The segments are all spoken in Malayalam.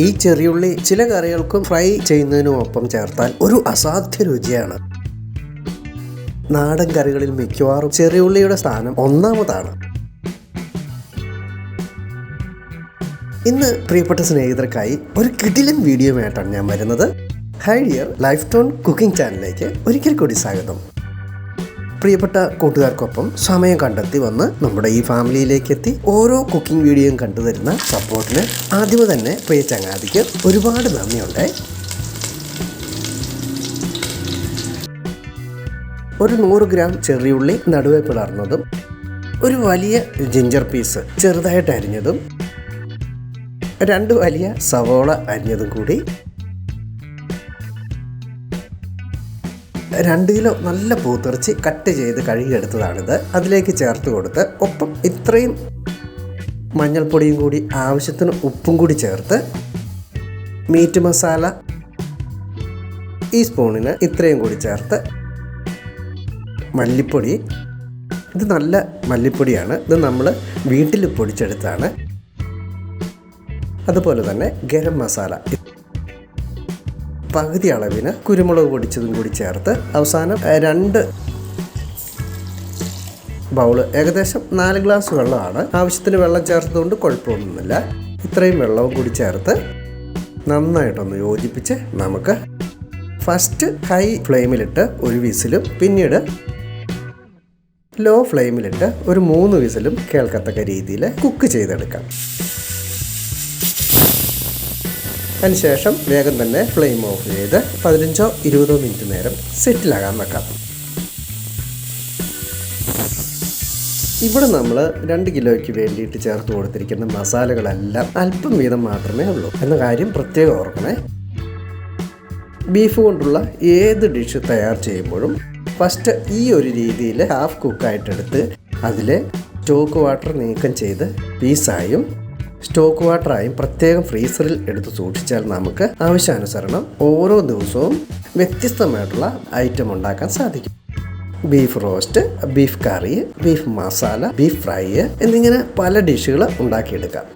ഈ ചെറിയുള്ളി ചില കറികൾക്കും ഫ്രൈ ചെയ്യുന്നതിനുമൊപ്പം ചേർത്താൽ ഒരു അസാധ്യ രുചിയാണ്. നാടൻ കറികളിൽ മിക്കവാറും ചെറിയുള്ളിയുടെ സ്ഥാനം ഒന്നാമതാണ്. ഇന്ന് പ്രിയപ്പെട്ട സ്നേഹിതർക്കായി ഒരു കിടിലൻ വീഡിയോ ആയിട്ടാണ് ഞാൻ വരുന്നത്. Hi dear life tone cooking ചാനലിലേക്ക് ഒരിക്കൽ കൂടി സ്വാഗതം. പ്രിയപ്പെട്ട കൂട്ടുകാർക്കൊപ്പം സമയം കണ്ടെത്തി വന്ന് നമ്മുടെ ഈ ഫാമിലിയിലേക്ക് എത്തി ഓരോ കുക്കിംഗ് വീഡിയോയും കണ്ടു തരുന്ന സപ്പോർട്ടിന് ആദ്യമേ തന്നെ പ്രിയ ചങ്ങാതിക്ക് ഒരുപാട് നന്ദിയുണ്ട്. ഒരു നൂറ് ഗ്രാം ചെറിയുള്ളി നടുവേ പിളർന്നതും ഒരു വലിയ ജിഞ്ചർ പീസ് ചെറുതായിട്ട് അരിഞ്ഞതും രണ്ട് വലിയ സവോള അരിഞ്ഞതും കൂടി രണ്ട് കിലോ നല്ല പൂത്തിറച്ചി കട്ട് ചെയ്ത് കഴുകിയെടുത്തതാണിത്. അതിലേക്ക് ചേർത്ത് കൊടുത്ത് ഒപ്പം ഇത്രയും മഞ്ഞൾപ്പൊടിയും കൂടി ആവശ്യത്തിന് ഉപ്പും കൂടി ചേർത്ത് മീറ്റ് മസാല ഈ സ്പൂണിന് ഇത്രയും കൂടി ചേർത്ത് മല്ലിപ്പൊടി. ഇത് നല്ല മല്ലിപ്പൊടിയാണ്. ഇത് നമ്മൾ വീട്ടിൽ പൊടിച്ചെടുത്താണ്. അതുപോലെ തന്നെ ഗരം മസാല. പകുതി അളവിന് കുരുമുളക് പൊടിച്ചതും കൂടി ചേർത്ത് അവസാനം രണ്ട് ബൗൾ ഏകദേശം നാല് ഗ്ലാസ് വെള്ളമാണ്. ആവശ്യത്തിന് വെള്ളം ചേർത്തതുകൊണ്ട് കുഴപ്പമൊന്നുമില്ല. ഇത്രയും വെള്ളവും കൂടി ചേർത്ത് നന്നായിട്ടൊന്ന് യോജിപ്പിച്ച് നമുക്ക് ഫസ്റ്റ് ഹൈ ഫ്ലെയിമിലിട്ട് ഒരു വിസിലും പിന്നീട് ലോ ഫ്ലെയിമിലിട്ട് ഒരു മൂന്ന് വിസിലും കേൾക്കത്തക്ക രീതിയിൽ കുക്ക് ചെയ്തെടുക്കാം. അതിനുശേഷം വേഗം തന്നെ ഫ്ലെയിം ഓഫ് ചെയ്ത് പതിനഞ്ചോ ഇരുപതോ മിനിറ്റ് നേരം സെറ്റിലാകാൻ വെക്കാം. ഇവിടെ നമ്മൾ രണ്ട് കിലോയ്ക്ക് വേണ്ടിയിട്ട് ചേർത്ത് കൊടുത്തിരിക്കുന്ന മസാലകളെല്ലാം അല്പം വീതം മാത്രമേ ഉള്ളൂ. എന്ന കാര്യം പ്രത്യേകം ഓർക്കണേ. ബീഫ് കൊണ്ടുള്ള ഏത് ഡിഷ് തയ്യാർ ചെയ്യുമ്പോഴും ഫസ്റ്റ് ഈ ഒരു രീതിയിൽ ഹാഫ് കുക്കായിട്ടെടുത്ത് അതിൽ സ്റ്റോക്ക് വാട്ടർ നീക്കം ചെയ്ത് പീസായും സ്റ്റോക്ക് വാട്ടറായും പ്രത്യേകം ഫ്രീസറിൽ എടുത്ത് സൂക്ഷിച്ചാൽ നമുക്ക് ആവശ്യാനുസരണം ഓരോ ദിവസവും വ്യത്യസ്തമായിട്ടുള്ള ഐറ്റം ഉണ്ടാക്കാൻ സാധിക്കും. Beef roast beef curry beef masala beef fry എന്നിങ്ങനെ പല ഡിഷുകൾ ഉണ്ടാക്കിയെടുക്കാം.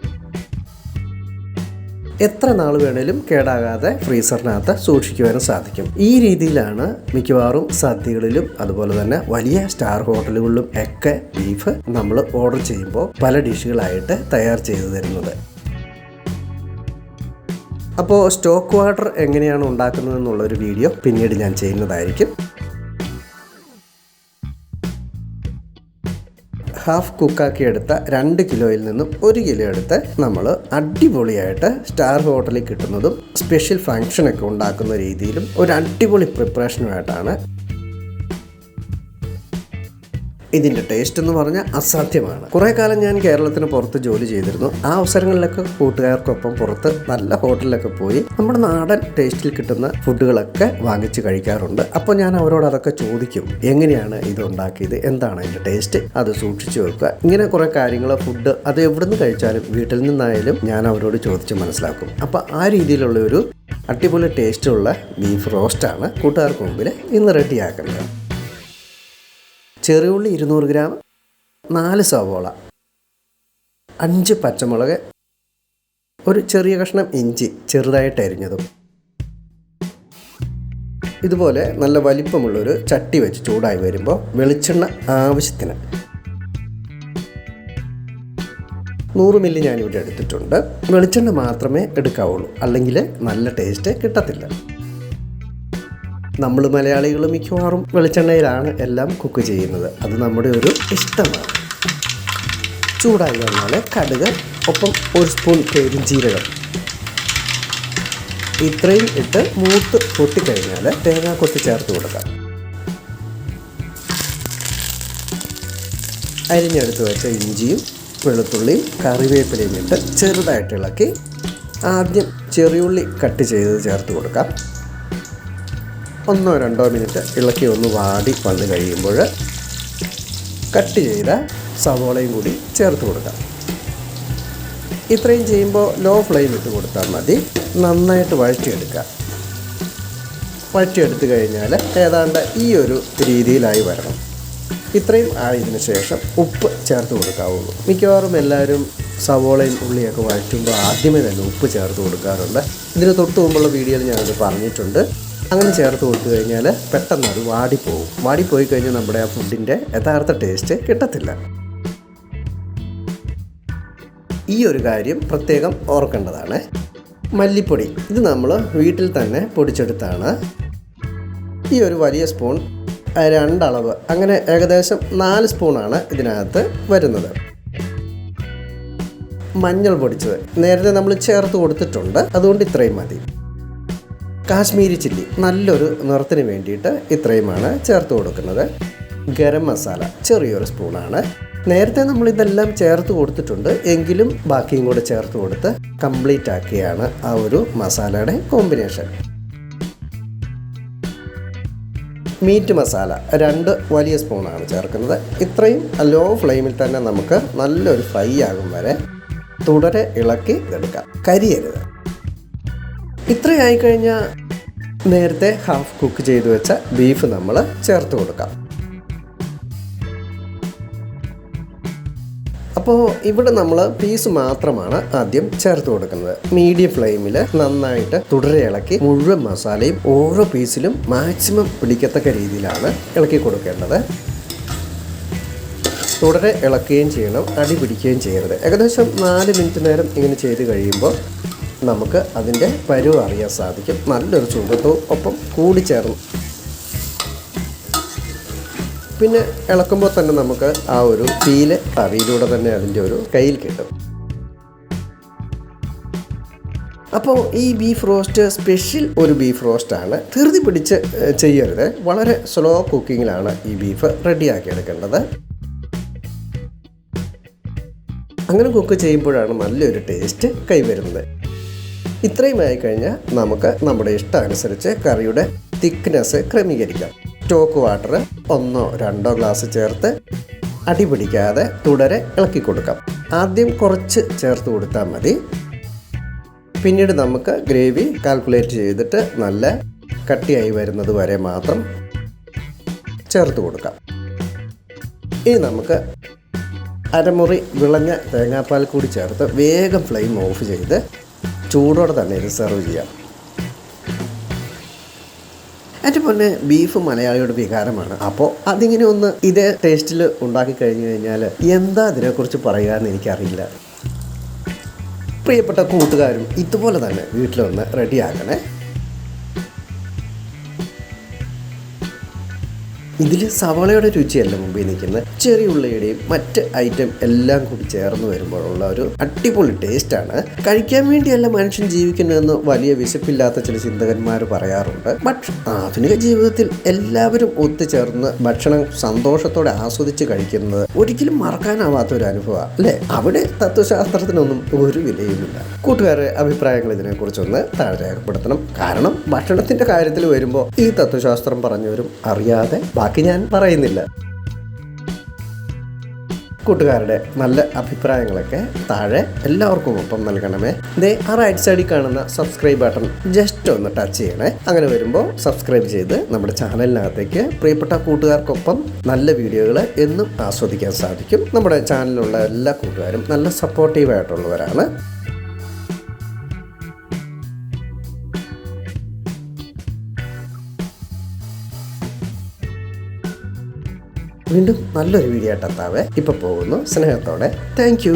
എത്ര നാൾ വേണേലും കേടാകാതെ ഫ്രീസറിനകത്ത് സൂക്ഷിക്കുവാനും സാധിക്കും. ഈ രീതിയിലാണ് മിക്കവാറും സദ്യകളിലും അതുപോലെ തന്നെ വലിയ സ്റ്റാർ ഹോട്ടലുകളിലും ഒക്കെ ബീഫ് നമ്മൾ ഓർഡർ ചെയ്യുമ്പോൾ പല ഡിഷുകളായിട്ട് തയ്യാർ ചെയ്തു തരുന്നത്. അപ്പോൾ സ്റ്റോക്ക് വാട്ടർ എങ്ങനെയാണ് ഉണ്ടാക്കുന്നത് എന്നുള്ളൊരു വീഡിയോ പിന്നീട് ഞാൻ ചെയ്യുന്നതായിരിക്കും. ഹാഫ് കുക്കാക്കി എടുത്ത രണ്ട് കിലോയിൽ നിന്നും ഒരു കിലോ എടുത്ത് നമ്മൾ അടിപൊളിയായിട്ട് സ്റ്റാർ ഹോട്ടലിൽ കിട്ടുന്നതും സ്പെഷ്യൽ ഫങ്ഷനൊക്കെ ഉണ്ടാക്കുന്ന രീതിയിലും ഒരു അടിപൊളി പ്രിപ്പറേഷനുമായിട്ടാണ് ഇതിന്റെ ടേസ്റ്റ് എന്ന് പറഞ്ഞാൽ അസാധ്യമാണ്. കുറേ കാലം ഞാൻ കേരളത്തിന് പുറത്ത് ജോലി ചെയ്തിരുന്നു. ആ അവസരങ്ങളിലൊക്കെ കൂട്ടുകാർക്കൊപ്പം പുറത്ത് നല്ല ഹോട്ടലിലൊക്കെ പോയി നമ്മുടെ നാടൻ ടേസ്റ്റിൽ കിട്ടുന്ന ഫുഡുകളൊക്കെ വാങ്ങിച്ച് കഴിക്കാറുണ്ട്. അപ്പോൾ ഞാൻ അവരോട് അതൊക്കെ ചോദിക്കും എങ്ങനെയാണ് ഇത് ഉണ്ടാക്കിയത്? എന്താണ് അതിന്റെ ടേസ്റ്റ് അത് സൂക്ഷിച്ചു വെക്കുക. ഇങ്ങനെ കുറേ കാര്യങ്ങൾ ഫുഡ് അത് എവിടുന്ന് കഴിച്ചാലും വീട്ടിൽ നിന്നായാലും ഞാൻ അവരോട് ചോദിച്ച് മനസ്സിലാക്കും. അപ്പോൾ ആ രീതിയിലുള്ള ഒരു അടിപൊളി ടേസ്റ്റുള്ള ബീഫ് റോസ്റ്റാണ് കൂട്ടുകാർക്ക് മുമ്പിൽ ഇന്ന് റെഡിയാക്കുന്നത് ചെറിയുള്ളി ഇരുന്നൂറ് ഗ്രാം നാല് സവോള അഞ്ച് പച്ചമുളക് ഒരു ചെറിയ കഷ്ണം ഇഞ്ചി ചെറുതായിട്ട് അരിഞ്ഞതും. ഇതുപോലെ നല്ല വലിപ്പമുള്ളൊരു ചട്ടി വെച്ച് ചൂടായി വരുമ്പോൾ വെളിച്ചെണ്ണ ആവശ്യത്തിന്. നൂറ് മില്ലി ഞാനിവിടെ എടുത്തിട്ടുണ്ട്. വെളിച്ചെണ്ണ മാത്രമേ എടുക്കാവുള്ളൂ. അല്ലെങ്കിൽ നല്ല ടേസ്റ്റ് കിട്ടത്തില്ല. നമ്മൾ മലയാളികൾ മിക്കവാറും വെളിച്ചെണ്ണയിലാണ് എല്ലാം കുക്ക് ചെയ്യുന്നത്. അത് നമ്മുടെ ഒരു ഇഷ്ടമാണ്. ചൂടായി വന്നാൽ കടുക് ഒപ്പം ഒരു സ്പൂൺ പെരുംജീരകം ഇത്രയും ഇട്ട് മൂത്ത് പൊട്ടിക്കഴിഞ്ഞാൽ തേങ്ങ കൊത്തി ചേർത്ത് കൊടുക്കാം. അരിഞ്ഞെടുത്ത് വെച്ച ഇഞ്ചിയും വെളുത്തുള്ളിയും കറിവേപ്പിലയും ഇട്ട് ചെറുതായിട്ട് ഇളക്കി ആദ്യം ചെറിയുള്ളി കട്ട് ചെയ്ത് ചേർത്ത് കൊടുക്കാം. ഒന്നോ രണ്ടോ മിനിറ്റ് ഇളക്കി ഒന്ന് വാടി വന്ന് കഴിയുമ്പോൾ കട്ട് ചെയ്ത സവോളയും കൂടി ചേർത്ത് കൊടുക്കാം. ഇത്രയും ചെയ്യുമ്പോൾ ലോ ഫ്ലെയിം ഇട്ട് കൊടുത്താൽ മതി. നന്നായിട്ട് വഴറ്റിയെടുക്കുക. വഴറ്റിയെടുത്ത് കഴിഞ്ഞാൽ ഏതാണ്ട് ഈ ഒരു രീതിയിലായി വരണം. ഇത്രയും ആയതിനു ശേഷം ഉപ്പ് ചേർത്ത് കൊടുക്കാവുള്ളൂ. മിക്കവാറും എല്ലാവരും സവോളയും ഉള്ളിയൊക്കെ വഴറ്റുമ്പോൾ ആദ്യമേ തന്നെ ഉപ്പ് ചേർത്ത് കൊടുക്കാറുണ്ട്. ഇതിന് തൊട്ട് മുമ്പുള്ള വീഡിയോയിൽ ഞാനത് പറഞ്ഞിട്ടുണ്ട്. അങ്ങനെ ചേർത്ത് കൊടുത്തു കഴിഞ്ഞാൽ പെട്ടെന്ന് അത് വാടിപ്പോവും. വാടിപ്പോയി കഴിഞ്ഞാൽ നമ്മുടെ ആ ഫുഡിന്റെ യഥാർത്ഥ ടേസ്റ്റ് കിട്ടത്തില്ല. ഈ ഒരു കാര്യം പ്രത്യേകം ഓർക്കേണ്ടതാണ്. മല്ലിപ്പൊടി ഇത് നമ്മൾ വീട്ടിൽ തന്നെ പൊടിച്ചെടുത്താണ്. ഈ ഒരു വലിയ സ്പൂൺ രണ്ടളവ് അങ്ങനെ ഏകദേശം നാല് സ്പൂണാണ് ഇതിനകത്ത് വരുന്നത്. മഞ്ഞൾ പൊടിച്ചത് നേരത്തെ നമ്മൾ ചേർത്ത് കൊടുത്തിട്ടുണ്ട് അതുകൊണ്ട് ഇത്രയും മതി. കാശ്മീരി ചില്ലി നല്ലൊരു നിറത്തിന് വേണ്ടിയിട്ട് ഇത്രയുമാണ് ചേർത്ത് കൊടുക്കുന്നത്. ഗരം മസാല ചെറിയൊരു സ്പൂണാണ്. നേരത്തെ നമ്മൾ ഇതെല്ലാം ചേർത്ത് കൊടുത്തിട്ടുണ്ട്. എങ്കിലും ബാക്കിയും കൂടെ ചേർത്ത് കൊടുത്ത് കംപ്ലീറ്റ് ആക്കിയാണ് ആ ഒരു മസാലയുടെ കോമ്പിനേഷൻ മീറ്റ് മസാല രണ്ട് വലിയ സ്പൂണാണ് ചേർക്കുന്നത്. ഇത്രയും ലോ ഫ്ലെയിമിൽ തന്നെ നമുക്ക് നല്ലൊരു ഫ്രൈ ആകും വരെ. തുടരെ ഇളക്കി എടുക്കാം. കരിയരുത്. ഇത്രയായി കഴിഞ്ഞാൽ നേരത്തെ ഹാഫ് കുക്ക് ചെയ്ത് വെച്ച ബീഫ് നമ്മൾ ചേർത്ത് കൊടുക്കാം. അപ്പോൾ ഇവിടെ നമ്മൾ പീസ് മാത്രമാണ് ആദ്യം ചേർത്ത് കൊടുക്കുന്നത്. മീഡിയം ഫ്ലെയിമിൽ നന്നായിട്ട് തുടരെ ഇളക്കി മുഴുവൻ മസാലയും ഓരോ പീസിലും മാക്സിമം പിടിക്കത്തക്ക രീതിയിലാണ് ഇളക്കി കൊടുക്കേണ്ടത്. തുടരെ ഇളക്കുകയും ചെയ്യണം അടി പിടിക്കുകയും ചെയ്യരുത്. ഏകദേശം നാല് മിനിറ്റ് നേരം ഇങ്ങനെ ചെയ്ത് കഴിയുമ്പോൾ നമുക്ക് അതിന്റെ പരുവ് അറിയാൻ സാധിക്കും. നല്ലൊരു ചൂടത്തും ഒപ്പം കൂടിച്ചേർന്ന് പിന്നെ ഇളക്കുമ്പോൾ തന്നെ നമുക്ക് ആ ഒരു തീയിലെ തവിയിലൂടെ തന്നെ അതിന്റെ ഒരു കയ്യിൽ കിട്ടും. അപ്പോൾ ഈ ബീഫ് റോസ്റ്റ് സ്പെഷ്യൽ ഒരു ബീഫ് റോസ്റ്റാണ്. ധൃതി പിടിച്ച് ചെയ്യരുത്. വളരെ സ്ലോ കുക്കിങ്ങിലാണ് ഈ ബീഫ് റെഡിയാക്കി എടുക്കേണ്ടത് അങ്ങനെ കുക്ക് ചെയ്യുമ്പോഴാണ് നല്ലൊരു ടേസ്റ്റ് കൈവരുന്നത്. ഇത്രയും ആയി കഴിഞ്ഞാൽ നമുക്ക് നമ്മുടെ ഇഷ്ടമനുസരിച്ച് കറിയുടെ തിക്നെസ് ക്രമീകരിക്കാം. സ്റ്റോക്ക് വാട്ടർ ഒന്നോ രണ്ടോ ഗ്ലാസ് ചേർത്ത് അടിപിടിക്കാതെ തുടരെ ഇളക്കി കൊടുക്കാം. ആദ്യം കുറച്ച് ചേർത്ത് കൊടുത്താൽ മതി. പിന്നീട് നമുക്ക് ഗ്രേവി കാൽക്കുലേറ്റ് ചെയ്തിട്ട് നല്ല കട്ടിയായി വരുന്നത് വരെ മാത്രം ചേർത്ത് കൊടുക്കാം. ഇനി നമുക്ക് അരമുറി വിളഞ്ഞ തേങ്ങാപ്പാൽ കൂടി ചേർത്ത് വേഗം ഫ്ലെയിം ഓഫ് ചെയ്ത് ചൂടോടെ തന്നെ ഇത് സെർവ് ചെയ്യാം. എന്റെ പൊന്നെ ബീഫ് മലയാളിയുടെ വികാരമാണ്. അപ്പോൾ അതിങ്ങനെ ഒന്ന് ഇതേ ടേസ്റ്റിൽ ഉണ്ടാക്കി കഴിഞ്ഞു കഴിഞ്ഞാൽ എന്താ അതിനെക്കുറിച്ച് പറയുക എന്ന് എനിക്കറിയില്ല. പ്രിയപ്പെട്ട കൂട്ടുകാരും ഇതുപോലെ തന്നെ വീട്ടിലൊന്ന് റെഡിയാക്കണേ ഇതിൽ സവാളയുടെ രുചിയല്ല മുമ്പിൽ നിൽക്കുന്നത്. ചെറിയ ഉള്ളിയുടെയും മറ്റ് ഐറ്റം എല്ലാം കൂടി ചേർന്ന് വരുമ്പോഴുള്ള ഒരു അടിപൊളി ടേസ്റ്റാണ് കഴിക്കാൻ വേണ്ടിയല്ല മനുഷ്യൻ ജീവിക്കുന്നതെന്ന് വലിയ വിശപ്പില്ലാത്ത ചില ചിന്തകന്മാർ പറയാറുണ്ട്. ബട്ട് ആധുനിക ജീവിതത്തിൽ എല്ലാവരും ഒത്തുചേർന്ന് ഭക്ഷണം സന്തോഷത്തോടെ ആസ്വദിച്ച് കഴിക്കുന്നത് ഒരിക്കലും മറക്കാനാവാത്ത ഒരു അനുഭവമാണ് അല്ലേ? അവിടെ തത്വശാസ്ത്രത്തിനൊന്നും ഒരു വിലയുമില്ല. കൂട്ടുകാരുടെ അഭിപ്രായങ്ങൾ ഇതിനെക്കുറിച്ചൊന്ന് താഴെ രേഖപ്പെടുത്തണം. കാരണം ഭക്ഷണത്തിന്റെ കാര്യത്തിൽ വരുമ്പോൾ ഈ തത്വശാസ്ത്രം പറഞ്ഞവരും അറിയാതെ ഞാൻ പറയുന്നില്ല. കൂട്ടുകാരുടെ നല്ല അഭിപ്രായങ്ങളൊക്കെ താഴെ എല്ലാവർക്കും ഒപ്പം നൽകണമേ. ദേ ആ റൈറ്റ് സൈഡിൽ കാണുന്ന സബ്സ്ക്രൈബ് ബട്ടൺ ജസ്റ്റ് ഒന്ന് ടച്ച് ചെയ്യണേ. അങ്ങനെ വരുമ്പോൾ സബ്സ്ക്രൈബ് ചെയ്ത് നമ്മുടെ ചാനലിനകത്തേക്ക് പ്രിയപ്പെട്ട കൂട്ടുകാർക്കൊപ്പം നല്ല വീഡിയോകൾ എന്നും ആസ്വദിക്കാൻ സാധിക്കും. നമ്മുടെ ചാനലിലുള്ള എല്ലാ കൂട്ടുകാരും നല്ല സപ്പോർട്ടീവായിട്ടുള്ളവരാണ് വീണ്ടും നല്ലൊരു വീഡിയോ ആയിട്ട് എത്താവേ. ഇപ്പൊ പോകുന്നു. സ്നേഹത്തോടെ. താങ്ക്